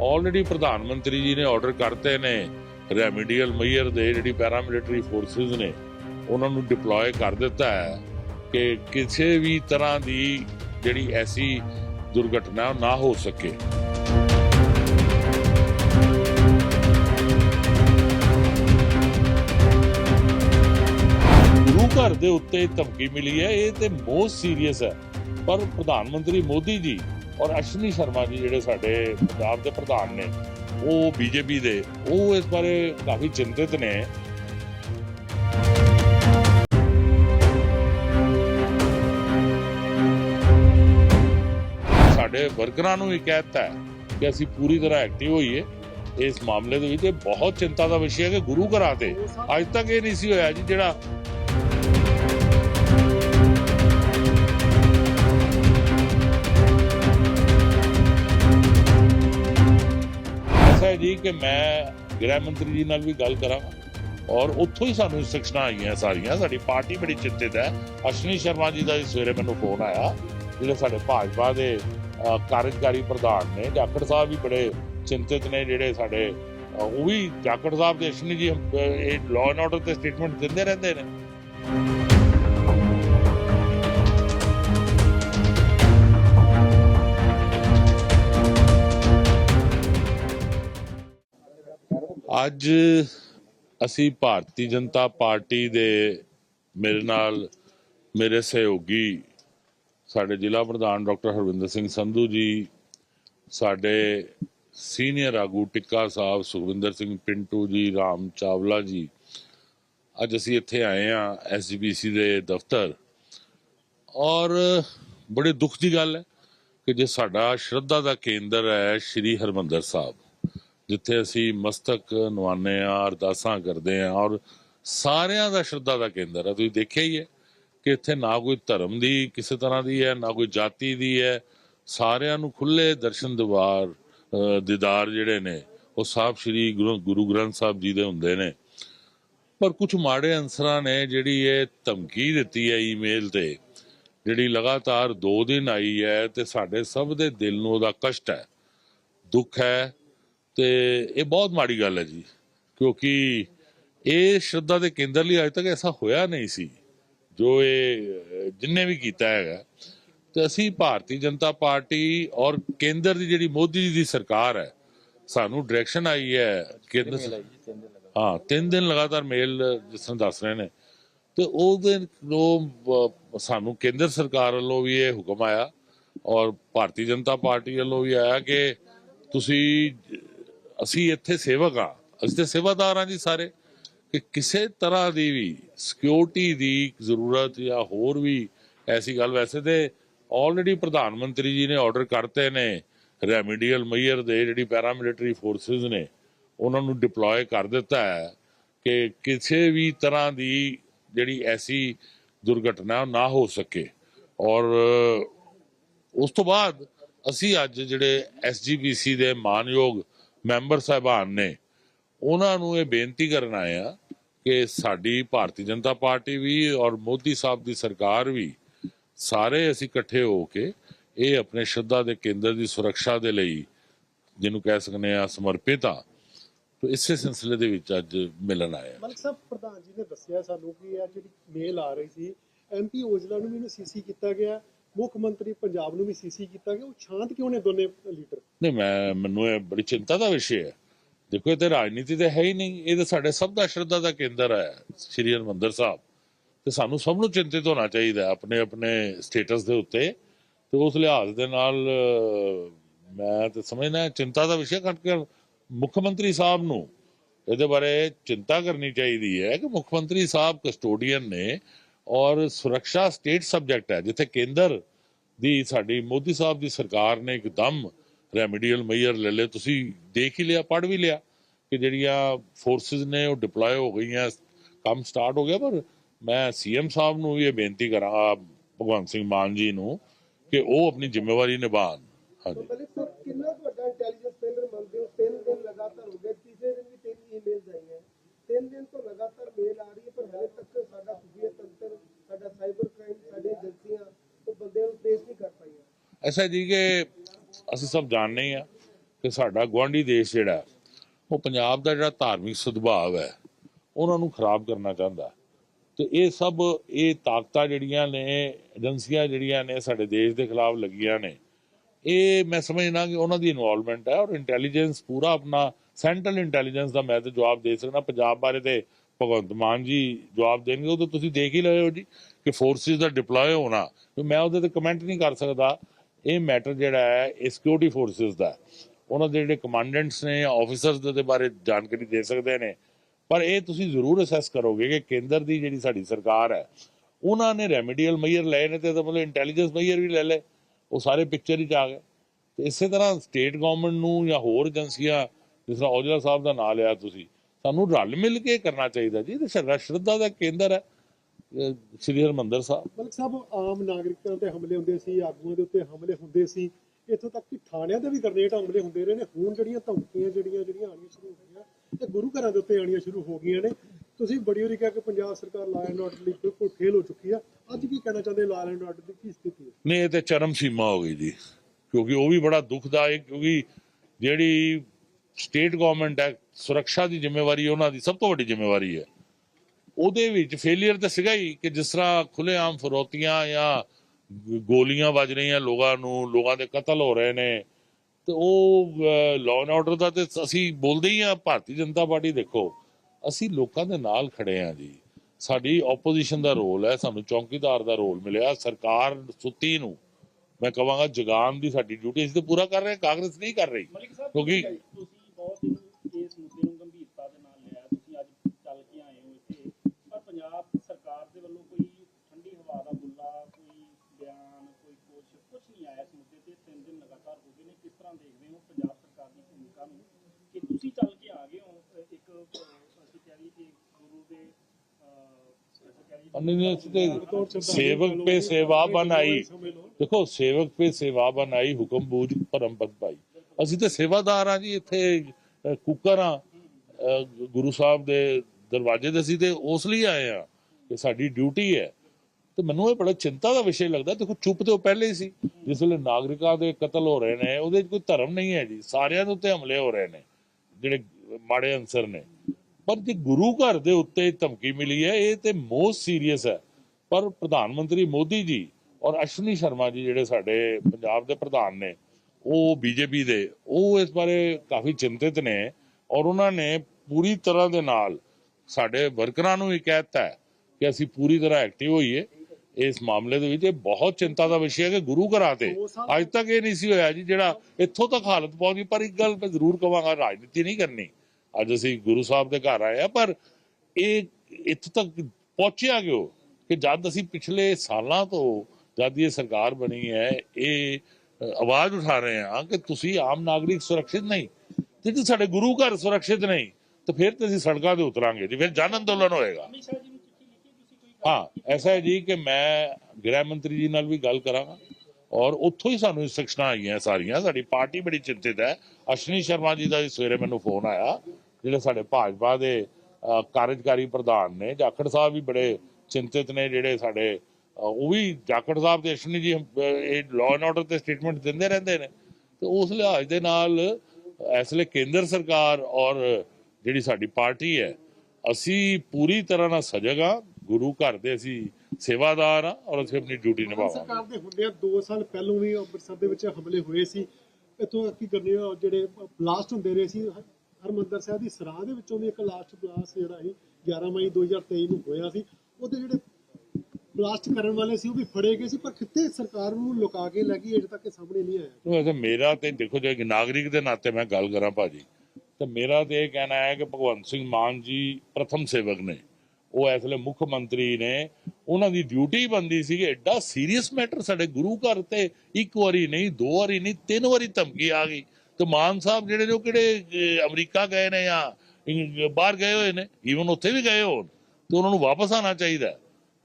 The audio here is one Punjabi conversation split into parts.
ਆਲਰੇਡੀ ਪ੍ਰਧਾਨ ਮੰਤਰੀ ਜੀ ਨੇ ਆਰਡਰ ਕਰਤੇ ਨੇ ਰੈਮੀਡੀਅਲ ਮਈਅਰ ਦੇ ਜਿਹੜੀ ਪੈਰਾਮਿਲਟਰੀ ਫੋਰਸਿਸ ਨੇ ਉਹਨਾਂ ਨੂੰ ਡਿਪਲੋਏ ਕਰ ਦਿੱਤਾ ਹੈ ਕਿ ਕਿਸੇ ਵੀ ਤਰ੍ਹਾਂ ਦੀ ਜਿਹੜੀ ਐਸੀ ਦੁਰਘਟਨਾ ਨਾ ਹੋ ਸਕੇ ਗੁਰੂ ਘਰ ਦੇ ਉੱਤੇ ਧਮਕੀ ਮਿਲੀ ਹੈ ਇਹ ਤੇ ਬਹੁਤ ਸੀਰੀਅਸ ਹੈ ਪਰ ਪ੍ਰਧਾਨ ਮੰਤਰੀ ਮੋਦੀ ਜੀ ਔਰ ਅਸ਼ਵਨੀ ਸ਼ਰਮਾ ਜੀ ਜਿਹੜੇ ਸਾਡੇ ਪੰਜਾਬ ਦੇ ਪ੍ਰਧਾਨ ਨੇ, ਉਹ ਬੀਜੇਪੀ ਦੇ, ਉਹ ਇਸ ਬਾਰੇ ਕਾਫੀ ਚਿੰਤਿਤ ਨੇ। ਸਾਡੇ ਵਰਕਰਾਂ ਨੂੰ ਵੀ ਕਹਿਤਾ ਹੈ ਕਿ ਅਸੀਂ ਪੂਰੀ ਤਰ੍ਹਾਂ ਐਕਟਿਵ ਹੋਈਏ। ਇਸ ਮਾਮਲੇ ਦੇ ਵਿੱਚ ਇਹ ਬਹੁਤ ਚਿੰਤਾ ਦਾ ਵਿਸ਼ਾ ਹੈ ਕਿ ਗੁਰੂ ਘਰਾਂ ਤੇ ਅੱਜ ਤੱਕ ਇਹ ਨਹੀਂ ਸੀ ਹੋਇਆ ਜੀ ਜਿਹੜਾ ਐਸਾ ਕਿ ਮੈਂ ਗ੍ਰਹਿ ਮੰਤਰੀ ਜੀ ਨਾਲ ਵੀ ਗੱਲ ਕਰਾਂ ਔਰ ਉੱਥੋਂ ਹੀ ਸਾਨੂੰ ਇੰਸਟਰਕਸ਼ਨਾਂ ਆਈਆਂ ਸਾਰੀਆਂ। ਸਾਡੀ ਪਾਰਟੀ ਬੜੀ ਚਿੰਤਿਤ ਹੈ। ਅਸ਼ਵਨੀ ਸ਼ਰਮਾ ਜੀ ਦਾ ਸਵੇਰੇ ਮੈਨੂੰ ਫੋਨ ਆਇਆ, ਜਿਹੜੇ ਸਾਡੇ ਭਾਜਪਾ ਦੇ ਕਾਰਜਕਾਰੀ ਪ੍ਰਧਾਨ ਨੇ, ਜਾਖੜ ਸਾਹਿਬ ਵੀ ਬੜੇ ਚਿੰਤਿਤ ਨੇ, ਜਿਹੜੇ ਸਾਡੇ ਉਹ ਵੀ ਜਾਖੜ ਸਾਹਿਬ ਦੇ ਅਸ਼ਵਨੀ ਜੀ ਇਹ ਲਾਅ ਐਂਡ ਆਰਡਰ ਤੇ ਸਟੇਟਮੈਂਟ ਦਿੰਦੇ ਰਹਿੰਦੇ ਨੇ। ਅੱਜ ਅਸੀਂ ਭਾਰਤੀ ਜਨਤਾ ਪਾਰਟੀ ਦੇ ਮੇਰੇ ਨਾਲ ਮੇਰੇ ਸਹਿਯੋਗੀ ਸਾਡੇ ਜ਼ਿਲ੍ਹਾ ਪ੍ਰਧਾਨ ਡਾਕਟਰ ਹਰਵਿੰਦਰ ਸਿੰਘ ਸੰਧੂ ਜੀ, ਸਾਡੇ ਸੀਨੀਅਰ ਆਗੂ ਟਿੱਕਾ ਸਾਹਿਬ ਸੁਖਵਿੰਦਰ ਸਿੰਘ ਪਿੰਟੂ ਜੀ, ਰਾਮ ਚਾਵਲਾ ਜੀ। ਅੱਜ ਅਸੀਂ ਇੱਥੇ ਆਏ ਆ ਐਸਜੀਪੀਸੀ ਦੇ ਦਫ਼ਤਰ। ਔਰ ਬੜੇ ਦੁੱਖ ਦੀ ਗੱਲ ਹੈ ਕਿ ਜੇ ਸਾਡਾ ਸ਼ਰਧਾ ਦਾ ਕੇਂਦਰ ਹੈ ਸ਼੍ਰੀ ਹਰਮੰਦਰ ਸਾਹਿਬ ਜਿੱਥੇ ਅਸੀਂ ਮਸਤਕ ਨਵਾਨੇ ਆ ਅਰਦਾਸਾਂ ਕਰਦੇ ਆ ਔਰ ਸਾਰਿਆਂ ਦਾ ਸ਼ਰਧਾ ਦਾ ਕੇਂਦਰ ਹੈ। ਤੁਸੀਂ ਦੇਖਿਆ ਹੀ ਹੈ ਕਿ ਇੱਥੇ ਨਾ ਕੋਈ ਧਰਮ ਦੀ ਕਿਸੇ ਤਰ੍ਹਾਂ ਦੀ ਹੈ, ਨਾ ਕੋਈ ਜਾਤੀ ਦੀ ਹੈ। ਸਾਰਿਆਂ ਨੂੰ ਖੁੱਲੇ ਦਰਸ਼ਨ ਦੀਵਾਰ ਦੀਦਾਰ ਜਿਹੜੇ ਨੇ, ਉਹ ਸਾਹਿਬ ਸ੍ਰੀ ਗੁਰੂ ਗੁਰੂ ਗ੍ਰੰਥ ਸਾਹਿਬ ਜੀ ਦੇ ਹੁੰਦੇ ਨੇ। ਪਰ ਕੁਝ ਮਾੜੇ ਅਨਸਰਾਂ ਨੇ ਜਿਹੜੀ ਇਹ ਧਮਕੀ ਦਿੱਤੀ ਹੈ ਈਮੇਲ ਤੇ, ਜਿਹੜੀ ਲਗਾਤਾਰ 2 ਦਿਨ ਆਈ ਹੈ ਤੇ ਸਾਡੇ ਸਭ ਦੇ ਦਿਲ ਨੂੰ ਉਹਦਾ ਕਸ਼ਟ ਹੈ। ਦੁੱਖ ਹੈ ਤੇ ਇਹ ਬਹੁਤ ਮਾੜੀ ਗੱਲ ਹੈ ਜੀ ਕਿਉਂਕਿ ਇਹ ਸ਼ਰਧਾ ਦੇ ਕੇਂਦਰ ਲਈ ਅਜੇ ਤੱਕ ਐਸਾ ਹੋਇਆ ਨਹੀਂ ਸੀ ਜੋ ਇਹ ਜਿੰਨੇ ਵੀ ਕੀਤਾ ਹੈਗਾ। ਤੇ ਅਸੀਂ ਭਾਰਤੀ ਜਨਤਾ ਪਾਰਟੀ ਔਰ ਕੇਂਦਰ ਦੀ ਜਿਹੜੀ ਮੋਦੀ ਜੀ ਦੀ ਸਰਕਾਰ ਹੈ ਸਾਨੂੰ ਡਾਇਰੈਕਸ਼ਨ ਆਈ ਹੈ ਕੇਂਦਰ ਹਾਂ ਤਿੰਨ ਦਿਨ ਲਗਾਤਾਰ ਮੇਲ ਜਿਸ ਤਰ੍ਹਾਂ ਦੱਸ ਰਹੇ ਨੇ। ਤੇ ਉਹਦੇ ਨੂੰ ਸਾਨੂੰ ਕੇਂਦਰ ਸਰਕਾਰ ਵੱਲੋਂ ਵੀ ਇਹ ਹੁਕਮ ਆਇਆ ਔਰ ਭਾਰਤੀ ਜਨਤਾ ਪਾਰਟੀ ਵੱਲੋਂ ਵੀ ਆਇਆ ਕਿ ਤੁਸੀਂ ਅਸੀਂ ਇੱਥੇ ਸੇਵਕ ਆ ਅਸੀਂ ਤੇ ਸੇਵਾਦਾਰ ਆ ਜੀ ਸਾਰੇ। ਕਿ ਕਿਸੇ ਤਰ੍ਹਾਂ ਦੀ ਵੀ ਸਿਕਿਉਰਿਟੀ ਦੀ ਜ਼ਰੂਰਤ ਜਾਂ ਹੋਰ ਵੀ ਐਸੀ ਗੱਲ, ਵੈਸੇ ਤੇ ਆਲਰੇਡੀ ਪ੍ਰਧਾਨ ਮੰਤਰੀ ਜੀ ਨੇ ਆਰਡਰ ਕਰਤੇ ਨੇ। ਰੈਮੀਡੀਅਲ ਮਈਅਰ ਦੇ ਜਿਹੜੀ ਪੈਰਾਮਿਲਟਰੀ ਫੋਰਸਿਸ ਨੇ, ਉਹਨਾਂ ਨੂੰ ਡਿਪਲੋਏ ਕਰ ਦਿੱਤਾ ਹੈ ਕਿ ਕਿਸੇ ਵੀ ਤਰ੍ਹਾਂ ਦੀ ਜਿਹੜੀ ਐਸੀ ਦੁਰਘਟਨਾ ਨਾ ਹੋ ਸਕੇ। ਔਰ ਉਸ ਤੋਂ ਬਾਅਦ ਅਸੀਂ ਅੱਜ ਜਿਹੜੇ ਐਸਜੀਪੀਸੀ ਦੇ ਮਾਨਯੋਗ ਮੈਂਬਰ ਸਾਹਿਬਾਨ ਨੇ, ਉਹਨਾਂ ਨੂੰ ਇਹ ਬੇਨਤੀ ਕਰਨ ਆਏ ਕਿ ਸਾਡੀ ਭਾਰਤੀ ਜਨਤਾ ਪਾਰਟੀ ਵੀ ਔਰ ਮੋਦੀ ਸਾਹਿਬ ਦੀ ਸਰਕਾਰ ਵੀ ਸਾਰੇ ਅਸੀਂ ਇਕੱਠੇ ਹੋ ਕੇ ਇਹ ਆਪਣੇ ਸ਼ਰਧਾ ਦੇ ਕੇਂਦਰ ਦੀ ਸੁਰੱਖਿਆ ਦੇ ਲਈ ਜਿਹਨੂੰ ਕਹਿ ਸਕਨੇ ਆ ਸਮਰਪਿਤ ਆ, ਤੇ ਇਸੇ ਸਿਲਸਿਲੇ ਦੇ ਵਿੱਚ ਅੱਜ ਮਿਲਣ ਆਏ ਮਲਕ ਸਾਹਿਬ, ਪ੍ਰਧਾਨ ਜੀ ਨੇ ਦੱਸਿਆ ਸਾਨੂੰ ਕਿ ਇਹ ਜਿਹੜੀ ਮੇਲ ਆ ਰਹੀ ਸੀ ਐਮਪੀ ਓਜਲਾ ਨੂੰ ਵੀ ਇਹਨੂੰ ਸੀਸੀ ਕੀਤਾ ਗਿਆ। ਮੁੱਖ ਮੰਤਰੀ ਪੰਜਾਬ ਨੂੰ ਵੀ ਸੀਸੀ ਕੀਤਾ ਗਿਆ, ਉਹ ਸ਼ਾਂਤ ਕਿਉਂ ਨੇ ਦੋਨੇ ਲੀਡਰ? ਨਹੀਂ, ਮੈਂ, ਮੈਨੂੰ ਇਹ ਬੜੀ ਚਿੰਤਾ ਦਾ ਵਿਸ਼ਾ ਹੈ। ਦੇਖੋ, ਇਹ ਤੇ ਰਾਜਨੀਤੀ ਤੇ ਹੈ ਹੀ ਨਹੀਂ। ਇਹ ਤਾਂ ਸਾਡੇ ਸਭ ਦਾ ਸ਼ਰਧਾ ਦਾ ਕੇਂਦਰ ਹੈ, ਸ਼੍ਰੀ ਹਰਿਮੰਦਰ ਸਾਹਿਬ। ਤੇ ਸਾਨੂੰ ਸਭ ਨੂੰ ਚਿੰਤਿਤ ਹੋਣਾ ਚਾਹੀਦਾ ਆਪਣੇ ਆਪਣੇ ਸਟੇਟਸ ਦੇ ਉੱਤੇ। ਤੇ ਉਸ ਲਿਹਾਜ਼ ਦੇ ਨਾਲ ਮੈਂ ਤੇ ਸਮਝਦਾ ਚਿੰਤਾ ਦਾ ਵਿਸ਼ਾ ਕਰਕੇ ਮੁੱਖ ਮੰਤਰੀ ਸਾਹਿਬ ਨੂੰ ਇਹਦੇ ਬਾਰੇ ਚਿੰਤਾ ਕਰਨੀ ਚਾਹੀਦੀ ਹੈ ਕਿ ਮੁੱਖ ਮੰਤਰੀ ਸਾਹਿਬ ਕਸਟੋਡੀਅਨ ਨੇ ਔਰ ਸੁਰੱਖਿਆ ਸਟੇਟ ਸਬਜੈਕਟ ਹੈ, ਜਿੱਥੇ ਕੇਂਦਰ ਦੀ ਸਾਡੀ ਮੋਦੀ ਸਾਹਿਬ ਦੀ ਸਰਕਾਰ ਨੇ ਇੱਕਦਮ ਰੈਮੀਡੀਅਲ ਮੇਅਰ ਲੈ ਲਏ। ਤੁਸੀਂ ਦੇਖ ਹੀ ਲਿਆ, ਪੜ੍ਹ ਵੀ ਲਿਆ ਕਿ ਜਿਹੜੀਆਂ ਫੋਰਸਿਸ ਨੇ ਉਹ ਡਿਪਲੋਏ ਹੋ ਗਈਆਂ, ਕੰਮ ਸਟਾਰਟ ਹੋ ਗਿਆ। ਪਰ ਮੈਂ ਸੀਐਮ ਸਾਹਿਬ ਨੂੰ ਵੀ ਇਹ ਬੇਨਤੀ ਕਰਾਂ ਭਗਵੰਤ ਸਿੰਘ ਮਾਨ ਜੀ ਨੂੰ, ਕਿ ਉਹ ਆਪਣੀ ਜ਼ਿੰਮੇਵਾਰੀ ਨਿਭਾਉਣ। ਹਾਂਜੀ ਮਲਿਕ ਸਾਹਿਬ ਕਿੰਨਾ ਕੁ ਵੱਡਾ ਇੰਟੈਲੀਜੈਂਸ ਕੇਂਦਰ ਮੰਨਦੇ ਹੋ ਤਿੰਨ ਦਿਨ ਲਗਾਤਾਰ ਹੋ ਗਏ ਤੀਸਰੇ ਦਿਨ ਵੀ ਤਿੰਨ ਈਮੇਲਸ ਆਈਆਂ ਤਿੰਨ ਦਿਨ ਤੋਂ ਲਗਾਤਾਰ ਮੇਲ ਆ ਰਹੀ ਹੈ ਪਰ ਹਲੇ ਤੱਕ ਸਾਡਾ ਖੁਫੀਆ ਤੰਤਰ ਸਾਡਾ ਸਾਈਬਰ ਕ੍ਰਾਈਮ ਸਾਡੀ ਏਜੰਸੀਆਂ ਉਹ ਬੰਦੇ ਨੂੰ ਟ੍ਰੇਸ ਨਹੀਂ ਕਰ ਪਾਈਆਂ ਐਸਾ ਜੀ ਕਿ ਅਸੀਂ ਸਭ ਜਾਣਦੇ ਹੀ ਆ ਕਿ ਸਾਡਾ ਗੁਆਂਢੀ ਦੇਸ਼ ਜਿਹੜਾ, ਉਹ ਪੰਜਾਬ ਦਾ ਜਿਹੜਾ ਧਾਰਮਿਕ ਸਦਭਾਵ ਹੈ, ਉਹਨਾਂ ਨੂੰ ਖਰਾਬ ਕਰਨਾ ਚਾਹੁੰਦਾ ਹੈ। ਤੇ ਇਹ ਸਭ, ਇਹ ਤਾਕਤਾਂ ਜਿਹੜੀਆਂ ਨੇ, ਏਜੰਸੀਆਂ ਜਿਹੜੀਆਂ ਨੇ ਸਾਡੇ ਦੇਸ਼ ਦੇ ਖਿਲਾਫ ਲੱਗੀਆਂ ਨੇ, ਇਹ ਮੈਂ ਸਮਝਦਾ ਕਿ ਉਹਨਾਂ ਦੀ ਇਨਵੋਲਵਮੈਂਟ ਹੈ ਔਰ ਇੰਟੈਲੀਜੈਂਸ ਪੂਰਾ ਆਪਣਾ ਸੈਂਟਰਲ ਇੰਟੈਲੀਜੈਂਸ ਦਾ ਮੈਂ ਤੇ ਜਵਾਬ ਦੇ ਸਕਦਾ ਪੰਜਾਬ ਬਾਰੇ ਤੇ ਭਗਵੰਤ ਮਾਨ ਜੀ ਜਵਾਬ ਦੇਣਗੇ, ਉਹ ਤਾਂ ਤੁਸੀਂ ਦੇਖ ਹੀ ਲਏ ਹੋ ਜੀ ਕਿ ਫੋਰਸਿਸ ਦਾ ਡਿਪਲੋਏ ਹੋਣਾ, ਮੈਂ ਉਹਦੇ ਤੇ ਕਮੈਂਟ ਨਹੀਂ ਕਰ ਸਕਦਾ ਇਹ ਮੈਟਰ ਜਿਹੜਾ ਹੈ, ਇਹ ਸਿਕਿਉਰਿਟੀ ਫੋਰਸਿਸ ਦਾ ਉਹਨਾਂ ਦੇ ਜਿਹੜੇ ਕਮਾਂਡੈਂਟਸ ਨੇ ਜਾਂ ਆਫੀਸਰਸ ਦੇ ਬਾਰੇ ਜਾਣਕਾਰੀ ਦੇ ਸਕਦੇ ਨੇ। ਪਰ ਇਹ ਤੁਸੀਂ ਜ਼ਰੂਰ ਅਸੈਸ ਕਰੋਗੇ ਕਿ ਕੇਂਦਰ ਦੀ ਜਿਹੜੀ ਸਾਡੀ ਸਰਕਾਰ ਹੈ, ਉਹਨਾਂ ਨੇ ਰੈਮੀਡੀਅਲ ਮੇਜਰ ਲਏ ਨੇ ਤੇ ਇਹਦਾ ਮਤਲਬ ਇੰਟੈਲੀਜੈਂਸ ਮਈਅਰ ਵੀ ਲੈ ਲਏ। ਉਹ ਸਾਰੇ ਪਿਕਚਰ 'ਚ ਆ ਗਏ। ਤੇ ਇਸੇ ਤਰ੍ਹਾਂ ਸਟੇਟ ਗਵਰਨਮੈਂਟ ਨੂੰ ਜਾਂ ਹੋਰ ਏਜੰਸੀਆਂ, ਜਿਸ ਤਰ੍ਹਾਂ ਔਜਲਾ ਸਾਹਿਬ ਦਾ ਨਾਂ ਲਿਆ ਤੁਸੀਂ, ਸਾਨੂੰ ਰਲ ਮਿਲ ਕੇ ਕਰਨਾ ਚਾਹੀਦਾ ਜੀ। ਇਹ ਤਾਂ ਸ਼ਰਧਾ ਦਾ ਕੇਂਦਰ ਹੈ। ਸ੍ਰੀ ਹਰਿਮੰਦਰ ਸਾਹਿਬ। ਮਲਕ ਸਾਹਿਬ ਆਮ ਨਾਗਰਿਕਾਂ ਤੇ ਹਮਲੇ ਹੁੰਦੇ ਸੀ ਆਗੂਆਂ ਦੇ ਉੱਤੇ ਹਮਲੇ ਹੁੰਦੇ ਸੀ। ਇੱਥੋਂ ਤੱਕ ਕਿ ਥਾਣਿਆਂ ਦੇ ਵੀ ਗ੍ਰਨੇਡ ਹਮਲੇ ਹੁੰਦੇ ਰਹੇ ਨੇ। ਹੁਣ ਜਿਹੜੀਆਂ ਧਮਕੀਆਂ ਜਿਹੜੀਆਂ ਜਿਹੜੀਆਂ ਆਉਣੀਆਂ ਸ਼ੁਰੂ ਹੋ ਗਈਆਂ ਤੇ ਗੁਰੂ ਘਰਾਂ ਦੇ ਉੱਤੇ ਆਉਣੀਆਂ ਸ਼ੁਰੂ ਹੋ ਗਈਆਂ ਨੇ। ਤੁਸੀਂ ਬੜੀ ਵਾਰੀ ਕਿਹਾ ਕਿ ਪੰਜਾਬ ਸਰਕਾਰ ਲਾਅ ਐਂਡ ਆਰਡਰ ਲਈ ਬਿਲਕੁਲ ਫੇਲ ਹੋ ਚੁੱਕੀ ਆ। ਅੱਜ ਕੀ ਕਹਿਣਾ ਚਾਹੁੰਦੇ ਲਾਅ ਐਂਡ ਆਰਡਰ ਦੀ? ਕੀ ਸਥਿਤੀ ਹੈ? ਨਹੀਂ ਇਹ ਤੇ ਚਰਮ ਸੀਮਾ ਹੋ ਗਈ ਜੀ। ਕਿਉਂਕਿ ਉਹ ਵੀ ਬੜਾ ਦੁਖਦਾਇਕ ਕਿਉਂਕਿ ਜਿਹੜੀ ਸਟੇਟ ਗਵਰਨਮੈਂਟ ਹੈ ਸੁਰੱਖਿਆ ਦੀ ਜ਼ਿੰਮੇਵਾਰੀ ਉਹਨਾਂ ਦੀ ਸਭ ਤੋਂ ਵੱਡੀ ਜ਼ਿੰਮੇਵਾਰੀ ਹੈ। ਉਹਦੇ ਵਿੱਚ ਫੇਲਿਅਰ ਤਾਂ ਸੀਗਾ ਹੀ ਕਿ ਜਿਸ ਤਰ੍ਹਾਂ ਖੁੱਲੇਆਮ ਫਰੋਤੀਆਂ ਜਾਂ ਗੋਲੀਆਂ ਵੱਜ ਰਹੀਆਂ ਲੋਕਾਂ ਨੂੰ ਲੋਕਾਂ ਦੇ ਕਤਲ ਹੋ ਰਹੇ ਨੇ। ਤੇ ਉਹ ਲਾਅ ਐਂਡ ਆਰਡਰ ਦਾ ਤੇ ਅਸੀਂ ਬੋਲਦੇ ਹੀ ਆ ਭਾਰਤੀ ਜਨਤਾ ਪਾਰਟੀ ਦੇਖੋ ਅਸੀਂ ਲੋਕਾਂ ਦੇ ਨਾਲ ਖੜੇ ਆ ਜੀ। ਸਾਡੀ ਆਪੋਜੀਸ਼ਨ ਦਾ ਰੋਲ ਹੈ ਸਾਨੂੰ ਚੌਕੀਦਾਰ ਦਾ ਰੋਲ ਮਿਲਿਆ ਸਰਕਾਰ ਸੁੱਤੀ ਨੂੰ। ਮੈਂ ਕਹਾਂਗਾ ਜਗਾਨ ਦੀ ਸਾਡੀ ਡਿਊਟੀ ਅਸੀਂ ਤੇ ਪੂਰਾ ਕਰ ਰਹੇ ਕਾਂਗਰਸ ਨਹੀਂ ਕਰ ਰਹੀ। ਕਿਉਂਕਿ ਅਸੀਂ ਕਹਿ ਲਈਏ अन्य ने सेवक पे सेवा बनाई ਦੇਖੋ ਸੇਵਕ ਪੇ ਸੇਵਾ ਬਣਾਈ ਹੁਕਮ ਬੂਝ ਪਰਮ ਪਦ ਪਾਈ ਅਸੀਂ ਤੇ ਸੇਵਾਦਾਰ ਆ ਜੀ ਇੱਥੇ ਅਹ, ਕੁੱਕਰ ਆ ਅਹ, ਗੁਰੂ ਸਾਹਿਬ ਦੇ ਦਰਵਾਜ਼ੇ ਦੇ ਅਸੀਂ ਤੇ ਉਸ ਲਈ ਆਏ ਆ ਕਿ ਸਾਡੀ ਡਿਊਟੀ ਹੈ ਤੇ ਮੈਨੂੰ ਇਹ ਬੜਾ ਚਿੰਤਾ ਦਾ ਵਿਸ਼ੇ ਲੱਗਦਾ ਦੇਖੋ ਚੁੱਪ ਤੇ ਉਹ ਪਹਿਲੇ ਹੀ ਸੀ ਜਿਸ ਵੇਲੇ ਨਾਗਰਿਕਾਂ ਦੇ ਕਤਲ ਹੋ ਰਹੇ ਨੇ ਉਹਦੇ 'ਚ ਕੋਈ ਧਰਮ ਨਹੀਂ ਹੈ ਜੀ ਸਾਰਿਆਂ ਦੇ ਉੱਤੇ ਹਮਲੇ ਹੋ ਰਹੇ ਨੇ ਜਿਹੜੇ ਮਾੜੇ ਅੰਸਰ ਨੇ ਪਰ ਜੇ ਗੁਰੂ ਘਰ ਦੇ ਉੱਤੇ ਧਮਕੀ ਮਿਲੀ ਹੈ ਇਹ ਤੇ ਮੋਸਟ ਸੀਰੀਅਸ ਹੈ। ਪਰ ਪ੍ਰਧਾਨ ਮੰਤਰੀ ਮੋਦੀ ਜੀ ਔਰ ਅਸ਼ਵਨੀ ਸ਼ਰਮਾ ਜੀ ਜਿਹੜੇ ਸਾਡੇ ਪੰਜਾਬ ਦੇ ਪ੍ਰਧਾਨ ਨੇ ਉਹ ਬੀਜੇਪੀ ਦੇ ਉਹ ਇਸ ਬਾਰੇ ਕਾਫੀ ਚਿੰਤਿਤ ਨੇ ਔਰ ਉਹਨਾਂ ਨੇ ਪੂਰੀ ਤਰ੍ਹਾਂ ਦੇ ਨਾਲ ਸਾਡੇ ਵਰਕਰਾਂ ਨੂੰ ਵੀ ਕਹਿਤਾ ਹੈ ਕਿ ਅਸੀਂ ਪੂਰੀ ਤਰ੍ਹਾਂ ਐਕਟਿਵ ਹੋਈਏ। ਇਸ ਮਾਮਲੇ ਦੇ ਵਿੱਚ ਇਹ ਬਹੁਤ ਚਿੰਤਾ ਦਾ ਵਿਸ਼ਾ ਹੈ ਕਿ ਗੁਰੂ ਘਰਾਂ ਤੇ ਅੱਜ ਤੱਕ ਇਹ ਨਹੀਂ ਸੀ ਹੋਇਆ ਜੀ ਜਿਹੜਾ ਇੱਥੋਂ ਤੱਕ ਹਾਲਤ ਪਹੁੰਚੀ ਪਰ ਇੱਕ ਗੱਲ ਮੈਂ ਜ਼ਰੂਰ ਕਵਾਂਗਾ ਰਾਜਨੀਤੀ ਨਹੀਂ ਕਰਨੀ। ਅੱਜ ਅਸੀਂ ਗੁਰੂ ਸਾਹਿਬ ਦੇ ਘਰ ਆਏ ਆ ਪਰ ਇਹ ਇੱਥੋਂ ਤੱਕ ਪਹੁੰਚਿਆ ਕਿਉਂ? ਕਿ ਜਦ ਅਸੀਂ ਪਿਛਲੇ ਸਾਲਾਂ ਤੋਂ ਜਦ ਇਹ ਸਰਕਾਰ ਬਣੀ ਹੈ ਇਹ ਆਵਾਜ਼ ਉਠਾ ਰਹੇ ਹਾਂ ਕਿ ਤੁਸੀਂ ਆਮ ਨਾਗਰਿਕ ਸੁਰੱਖਿਅਤ ਨਹੀਂ। ਤੇ ਜੇ ਸਾਡੇ ਗੁਰੂ ਘਰ ਸੁਰੱਖਿਅਤ ਨਹੀਂ ਤਾਂ ਫਿਰ ਤੇ ਅਸੀਂ ਸੜਕਾਂ ਤੇ ਉਤਰਾਂਗੇ ਜੀ ਫਿਰ ਜਨ ਅੰਦੋਲਨ ਹੋਏਗਾ। ਹਾਂ ਐਸਾ ਹੈ ਜੀ ਕਿ ਮੈਂ ਗ੍ਰਹਿ ਮੰਤਰੀ ਜੀ ਨਾਲ ਵੀ ਗੱਲ ਕਰਾਂਗਾ ਔਰ ਉੱਥੋਂ ਹੀ ਸਾਨੂੰ ਇੰਸਟਰਕਸ਼ਨਾਂ ਆਈਆਂ ਸਾਰੀਆਂ ਸਾਡੀ ਪਾਰਟੀ ਬੜੀ ਚਿੰਤਿਤ ਹੈ। ਅਸ਼ਵਨੀ ਸ਼ਰਮਾ ਜੀ ਦਾ ਵੀ ਸਵੇਰੇ ਮੈਨੂੰ ਫੋਨ ਆਇਆ ਜਿਹੜੇ ਸਾਡੇ ਭਾਜਪਾ ਦੇ ਕਾਰਜਕਾਰੀ ਪ੍ਰਧਾਨ ਨੇ ਜਾਖੜ ਸਾਹਿਬ ਵੀ ਬੜੇ ਚਿੰਤਿਤ ਨੇ ਜਿਹੜੇ ਸਾਡੇ ਉਹ ਵੀ ਜਾਖੜ ਸਾਹਿਬ ਤੇ ਅਸ਼ਵਨੀ ਜੀ ਇਹ ਲਾਅ ਐਂਡ ਆਰਡਰ ਤੇ ਸਟੇਟਮੈਂਟ ਦਿੰਦੇ ਰਹਿੰਦੇ ਨੇ। ਤੇ ਉਸ ਲਿਹਾਜ਼ ਦੇ ਨਾਲ ਇਸ ਲਈ ਕੇਂਦਰ ਸਰਕਾਰ ਔਰ ਜਿਹੜੀ ਸਾਡੀ ਪਾਰਟੀ ਹੈ ਅਸੀਂ ਪੂਰੀ ਤਰ੍ਹਾਂ ਨਾਲ ਸਜਗ ਹਾਂ। ਗੁਰੂ ਘਰ ਦੇ ਅਸੀਂ ਸੇਵਾਦਾਰ ਹਾਂ ਔਰ ਅਸੀਂ ਆਪਣੀ ਡਿਊਟੀ ਨਿਭਾਵਾਂਗੇ। ਸਰਕਾਰ ਦੇ ਹੁੰਦਿਆਂ 2 ਸਾਲ ਪਹਿਲੋਂ ਵੀ ਅੰਮ੍ਰਿਤਸਰ ਦੇ ਵਿੱਚ ਹਮਲੇ ਹੋਏ ਸੀ। ਇੱਥੋਂ ਕੀ ਕਰਨੇ ਆ, ਜਿਹੜੇ ਬਲਾਸਟ ਹੁੰਦੇ ਰਹੇ ਸੀ ਹਰਮੰਦਰ ਸਾਹਿਬ ਦੀ ਸਰਾਹ ਦੇ ਵਿੱਚੋਂ ਵੀ ਇੱਕ ਲਾਸਟ ਬਲਾਸਟ ਜਿਹੜਾ ਸੀ 11 ਮਈ 2023 ਨੂੰ ਹੋਇਆ ਸੀ। ਉਹਦੇ ਜਿਹੜੇ ਬਲਾਸਟ ਕਰਨ ਵਾਲੇ ਸੀ, ਉਹ ਵੀ ਫੜੇ ਗਏ ਸੀ, ਪਰ ਕਿੱਥੇ ਸਰਕਾਰ ਨੂੰ ਲੁਕਾ ਕੇ ਲੈ ਗਈ, ਅਜੇ ਤੱਕ ਇਹ ਸਾਹਮਣੇ ਨਹੀਂ ਆਇਆ। ਤੋ ਵੈਸੇ ਮੇਰਾ ਤੇ ਦੇਖੋ, ਜੇ ਇੱਕ ਨਾਗਰਿਕ ਦੇ ਨਾਤੇ ਮੈਂ ਗੱਲ ਕਰਾਂ ਭਾਜੀ, ਤੇ ਮੇਰਾ ਤੇ ਇਹ ਕਹਿਣਾ ਹੈ ਕਿ ਭਗਵੰਤ ਸਿੰਘ ਮਾਨ ਜੀ ਪ੍ਰਥਮ ਸੇਵਕ ਨੇ। ਉਹ ਇਸ ਲਈ ਮੁੱਖ ਮੰਤਰੀ ਨੇ। ਉਹਨਾਂ ਦੀ ਡਿਊਟੀ ਬੰਦੀ ਸੀ ਕਿ ਐਡਾ ਸੀਰੀਅਸ ਮੈਟਰ ਸਾਡੇ ਗੁਰੂ ਘਰ ਤੇ ਇੱਕ ਵਾਰੀ ਨਹੀਂ, ਦੋ ਵਾਰੀ ਨਹੀਂ, ਤਿੰਨ ਵਾਰੀ ਧਮਕੀ ਆ ਗਈ। ਤੇ ਮਾਨ ਸਾਹਿਬ ਜਿਹੜੇ ਨੇ ਉਹ ਕਿਹੜੇ ਅਮਰੀਕਾ ਗਏ ਨੇ ਜਾਂ ਬਾਹਰ ਗਏ ਹੋਏ ਨੇ ਈਵਨ ਉੱਥੇ ਵੀ ਗਏ ਹੋਣ ਤੇ ਉਹਨਾਂ ਨੂੰ ਵਾਪਸ ਆਣਾ ਚਾਹੀਦਾ।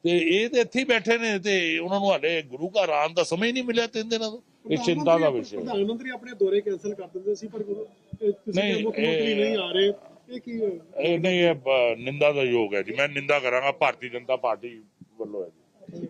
ਤੇ ਇਹ ਤੇ ਇੱਥੇ ਹੀ ਬੈਠੇ ਨੇ ਤੇ ਉਹਨਾਂ ਨੂੰ ਹਾਲੇ ਗੁਰੂ ਘਰ ਆਉਣ ਦਾ ਸਮਾਂ ਹੀ ਨਹੀਂ ਮਿਲਿਆ ਤਿੰਨ ਦਿਨਾਂ ਤੋਂ। ਇਹ ਚਿੰਤਾ ਦਾ ਵਿਸ਼ਾ ਹੈ। ਪ੍ਰਧਾਨ ਮੰਤਰੀ ਆਪਣੇ ਦੌਰੇ ਕੈਨਸਲ ਕਰ ਦਿੰਦੇ ਸੀ ਪਰ ਗੁਰੂ- ਇਹ ਤੁਸੀਂ ਨਹੀਂ, ਮੁੱਖ ਮੰਤਰੀ ਨਹੀਂ ਆ ਰਹੇ ਇਹ ਕੀ ਹੈ? ਇਹ ਨਹੀਂ ਇਹ ਨਿੰਦਾ ਦਾ ਯੋਗ ਹੈ ਜੀ। ਮੈਂ ਨਿੰਦਾ ਕਰਾਂਗਾ ਭਾਰਤੀ ਜਨਤਾ ਪਾਰਟੀ ਵੱਲੋਂ ਹੈ ਜੀ।